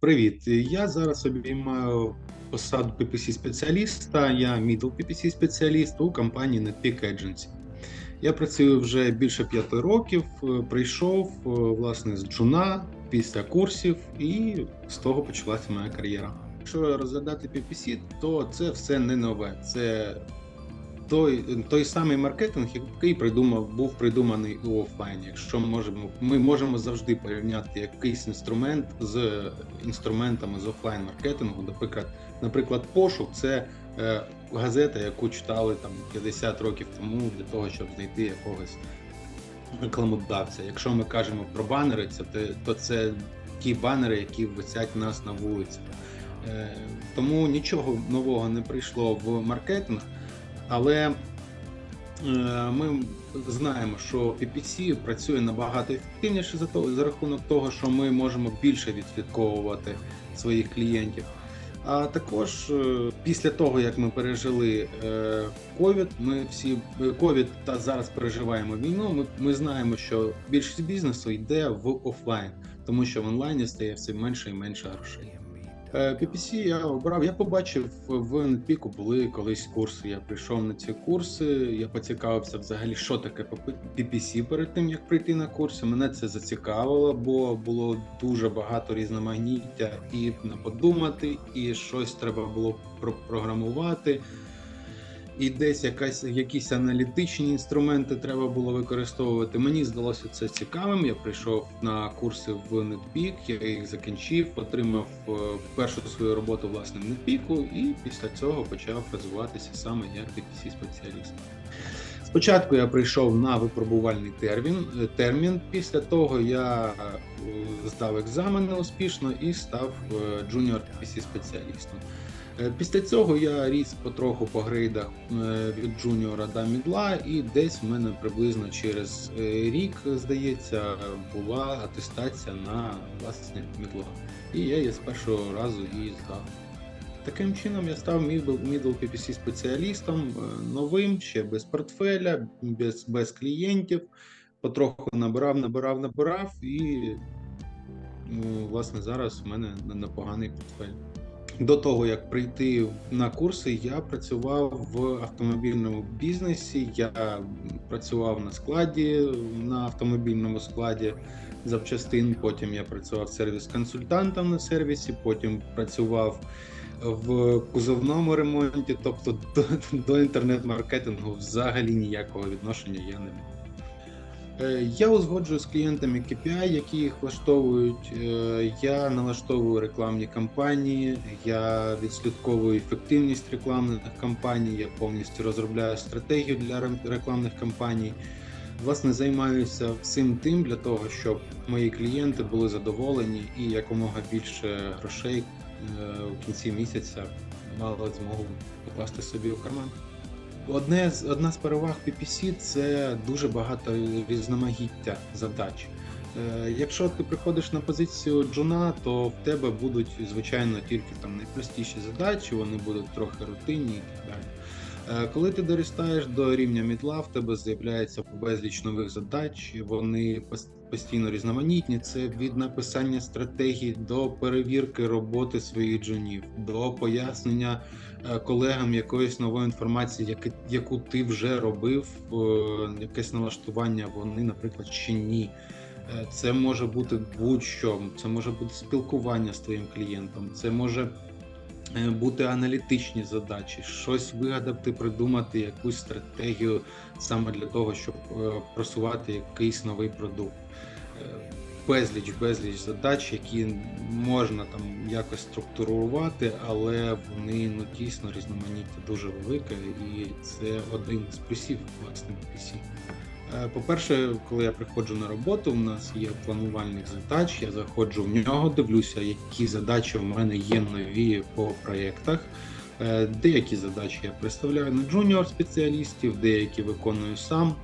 Привіт. Я зараз обіймаю посаду PPC спеціаліста. Я middle PPC спеціаліст у компанії NetPeak Agency. Я працюю вже більше п'яти років. Прийшов е, власне з джуна після курсів, і з того почалася моя кар'єра. Якщо розглядати PPC, то це все не нове. Це той, той самий маркетинг, який придумав, був придуманий у офлайні. Якщо можемо, ми можемо завжди порівняти якийсь інструмент з інструментами з офлайн маркетингу. Наприклад, наприклад, пошук це е, газета, яку читали там 50 років тому для того, щоб знайти якогось рекламодавця. Якщо ми кажемо про банери, це то це ті банери, які висять нас на вулиці. Е, Тому нічого нового не прийшло в маркетинг, але е, ми знаємо, що PPC працює набагато ефективніше за того, за рахунок того, що ми можемо більше відслідковувати своїх клієнтів. А також е, після того, як ми пережили е, ковід, ми всі ковід та зараз переживаємо війну. Ми, ми знаємо, що більшість бізнесу йде в офлайн, тому що в онлайні стає все менше і менше грошей. Е, PPC я обрав. Я побачив в NetPeak були колись курси. Я прийшов на ці курси. Я поцікавився взагалі, що таке PPC перед тим, як прийти на курси. Мене це зацікавило, бо було дуже багато різноманіття і подумати, і щось треба було пропрограмувати. І десь якась якісь аналітичні інструменти треба було використовувати. Мені здалося це цікавим. Я прийшов на курси в NetPeak, я їх закінчив, отримав е, першу свою роботу власне в NetPeak, і після цього почав розвиватися саме як PPC спеціаліст. Спочатку я прийшов на випробувальний термін. е, термін. Після того я е, здав екзамени успішно і став джуніор PPC спеціалістом. Е, Після цього я ріс потроху по грейдах е, від джуніора до мідла, і десь в мене приблизно через е, рік, здається, була атестація на власне мідла. І я її з першого разу її здав. Таким чином я став middle PPC спеціалістом новим, ще без портфеля, без, без клієнтів. Потроху набирав, набирав, набирав, і ну, власне зараз в мене непоганий портфель. До того як прийти на курси, я працював в автомобільному бізнесі. Я працював на складі на автомобільному складі запчастин. Потім я працював сервіс-консультантом на сервісі. Потім працював в кузовному ремонті. Тобто до, до інтернет-маркетингу взагалі ніякого відношення я не мав. Е, Я узгоджую з клієнтами KPI, які їх влаштовують. Е, Я налаштовую рекламні кампанії, я відслідковую ефективність рекламних кампаній, я повністю розробляю стратегію для рекламних кампаній. Власне, займаюся всім тим для того, щоб мої клієнти були задоволені і якомога більше грошей е, у кінці місяця мали змогу покласти собі у карман. Одне з одна з переваг PPC це дуже багато різноманіття задач. Е, Якщо ти приходиш на позицію джуна, то в тебе будуть звичайно тільки там найпростіші задачі, вони будуть трохи рутинні і так далі. Е, Коли ти доростаєш до рівня мідла, в тебе з'являється безліч нових задач, вони постійно різноманітні. Це від написання стратегій до перевірки роботи своїх джунів, до пояснення колегам якоїсь нової інформації, яку ти вже робив, е, якесь налаштування, вони, наприклад, ще ні. Е, Це може бути будь-що, це може бути спілкування з твоїм клієнтом, це може е, бути аналітичні задачі, щось вигадати, придумати якусь стратегію саме для того, щоб е, просувати якийсь новий продукт. Безліч, безліч задач, які можна там якось структурувати, але вони ну дійсно різноманіття дуже велике, і це один з плюсів власне PC. Е, По-перше, коли я приходжу на роботу, у нас є планувальник задач. Я заходжу в нього, дивлюся, які задачі в мене є нові по проєктах. Е, Деякі задачі я представляю на джуніор спеціалістів, деякі виконую сам.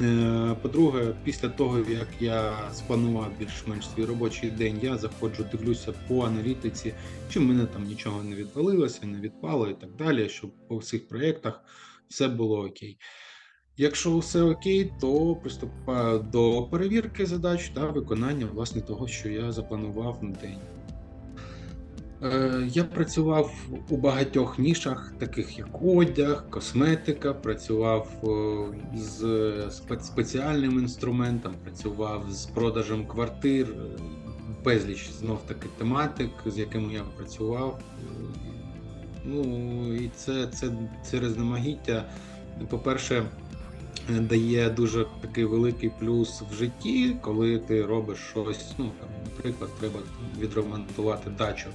Е, По-друге, після того як я спланував більш-менш свій робочий день, я заходжу, дивлюся по аналітиці, чи в мене там нічого не відвалилося, не відпало і так далі, щоб по всіх проєктах все було окей. Якщо все окей, то приступаю до перевірки задач та виконання власне того, що я запланував на день. Е, Я працював у багатьох нішах, таких як одяг, косметика, працював е, з спе- спеціальним інструментом, працював з продажем квартир, е, безліч знов таки тематик, з якими я працював. Ну і це, це, це різноманіття. По-перше, дає дуже такий великий плюс в житті, коли ти робиш щось. Ну там, наприклад, треба відремонтувати дачу.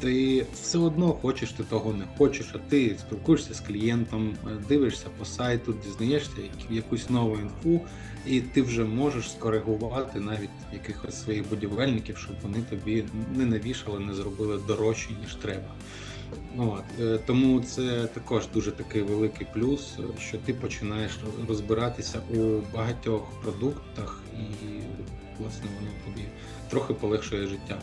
Ти все одно хочеш, ти того не хочеш, а ти спілкуєшся з клієнтом, е, дивишся по сайту, дізнаєшся якусь нову інфу, і ти вже можеш скоригувати навіть якихось своїх будівельників, щоб вони тобі не навішали, не зробили дорожче, ніж треба. Ну, От, е, тому це також дуже такий великий плюс, е, що ти починаєш розбиратися у багатьох продуктах, і власне воно тобі трохи полегшує життя,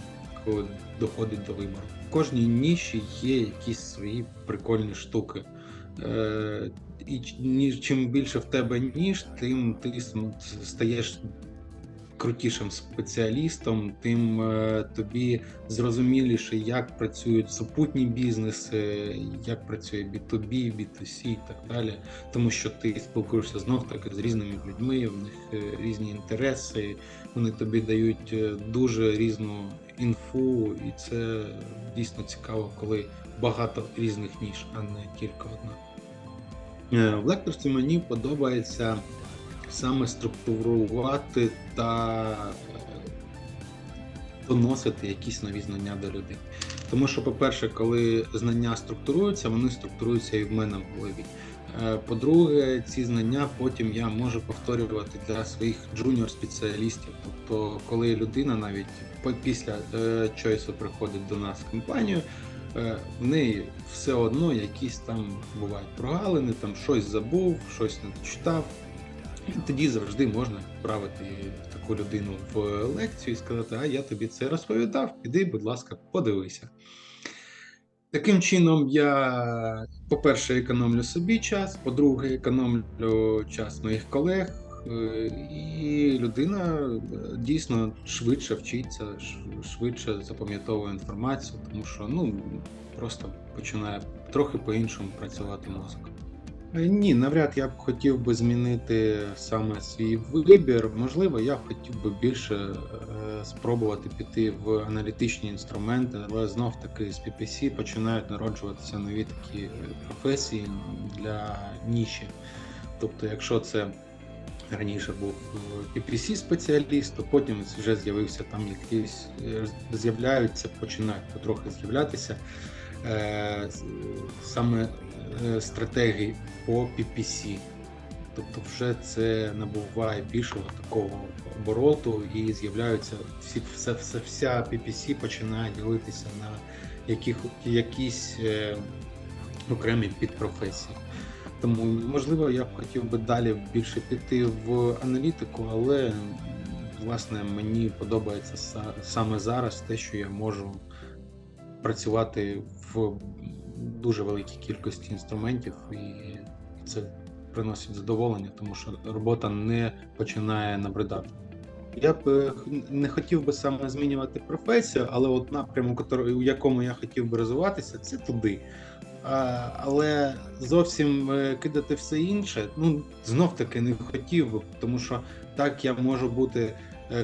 коли доходить до вибору. В кожній ніші є якісь свої прикольні штуки. Е, і чим більше в тебе ніж, тим ти стаєш крутішим спеціалістом, тим е, тобі зрозуміліше, як працюють супутні бізнеси, як працює B2B, B2C і так далі. Тому що ти спілкуєшся знов таки з різними людьми, в них е, різні інтереси, вони тобі дають е, дуже різну інфу, і це дійсно цікаво, коли багато різних ніж, а не тільки одна. В лекторстві мені подобається саме структурувати та е, доносити якісь нові знання до людей. Тому що, по-перше, коли знання структуруються, вони структуруються і в мене в голові. Е, По-друге, ці знання потім я можу повторювати для своїх джуніор-спеціалістів. Тобто, коли людина навіть після е, чойсу приходить до нас в компанію, е, в неї все одно якісь там бувають прогалини, там щось забув, щось не дочитав. Тоді завжди можна відправити таку людину в лекцію і сказати: А я тобі це розповідав, іди, будь ласка, подивися. Таким чином, я, по-перше, економлю собі час, по-друге, економлю час моїх колег, е, і людина е, дійсно швидше вчиться, швидше запам'ятовує інформацію, тому що ну, просто починає трохи по-іншому працювати мозок. Е, Ні, навряд я б хотів би змінити саме свій вибір. Можливо, я хотів би більше е, спробувати піти в аналітичні інструменти, але знов таки з PPC починають народжуватися нові такі е, професії для ніші. Тобто, якщо це раніше був PPC спеціаліст, то потім вже з'явився там якісь е, з'являються, починають потрохи з'являтися саме е, стратегії по PPC. Тобто вже це набуває більшого такого обороту і з'являються всі, все, все, вся PPC починає ділитися на яких, якісь е, окремі підпрофесії. Тому, можливо, я б хотів би далі більше піти в аналітику, але власне мені подобається саме зараз те, що я можу працювати в дуже великій кількості інструментів, і це приносить задоволення, тому що робота не починає набридати. Я б е, не хотів би саме змінювати професію, але от напряму, котор- у якому я хотів би розвиватися, це туди. Але зовсім е, кидати все інше, ну знов таки не хотів би, тому що так я можу бути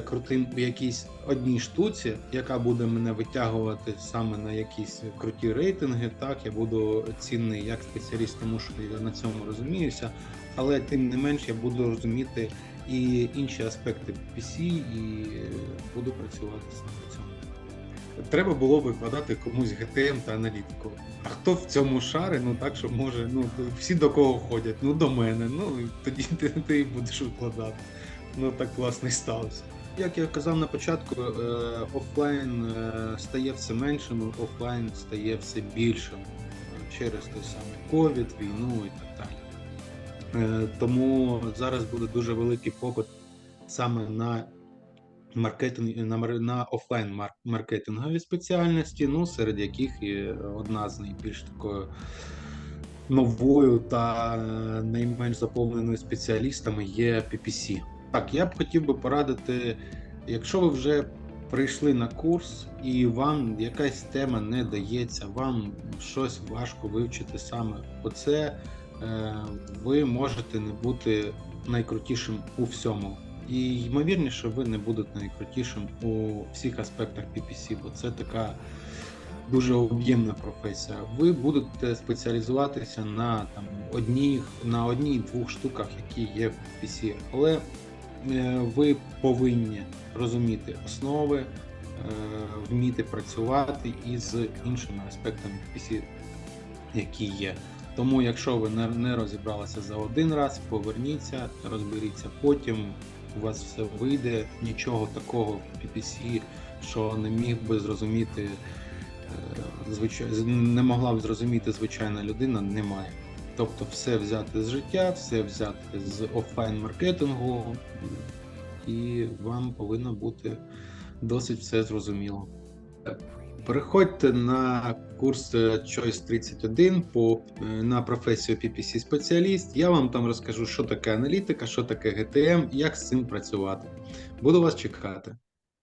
крутим у якійсь одній штуці, яка буде мене витягувати саме на якісь круті рейтинги. Так, я буду цінний як спеціаліст, тому що я на цьому розуміюся. Але тим не менш я буду розуміти і інші аспекти PC, і е, буду працювати саме в цьому. Треба було викладати комусь GTM та аналітику. А хто в цьому шари, ну так що може, ну всі до кого ходять, ну до мене. Ну тоді ти, ти будеш викладати. Ну так власне і сталося. Як я казав на початку, е, офлайн е, стає все меншим, офлайн стає все більшим е, через той самий ковід, війну і так далі. Тому зараз буде дуже великий попит саме на маркетинг на, офлайн маркетингові спеціальності, ну серед яких і одна з найбільш такою новою та найменш заповненою спеціалістами є PPC. Так, я б хотів би порадити, якщо ви вже прийшли на курс і вам якась тема не дається, вам щось важко вивчити саме оце, е, ви можете не бути найкрутішим у всьому. І ймовірніше, ви не будете найкрутішим у всіх аспектах PPC, бо це така дуже об'ємна професія. Ви будете спеціалізуватися на там одній, на одній-двох штуках, які є в PPC, але ви повинні розуміти основи, е, вміти працювати із іншими аспектами PPC, які є. Тому, якщо ви не, розібралися за один раз, поверніться, розберіться потім. У вас все вийде, нічого такого в PPC, що не міг би зрозуміти, е, не могла б зрозуміти звичайна людина, немає. Тобто все взяти з життя, все взяти з офлайн маркетингу, і вам повинно бути досить все зрозуміло. Переходьте на курс е, Choice 31 по, е, на професію PPC спеціаліст. Я вам там розкажу, що таке аналітика, що таке GTM, як з цим працювати. Буду вас чекати.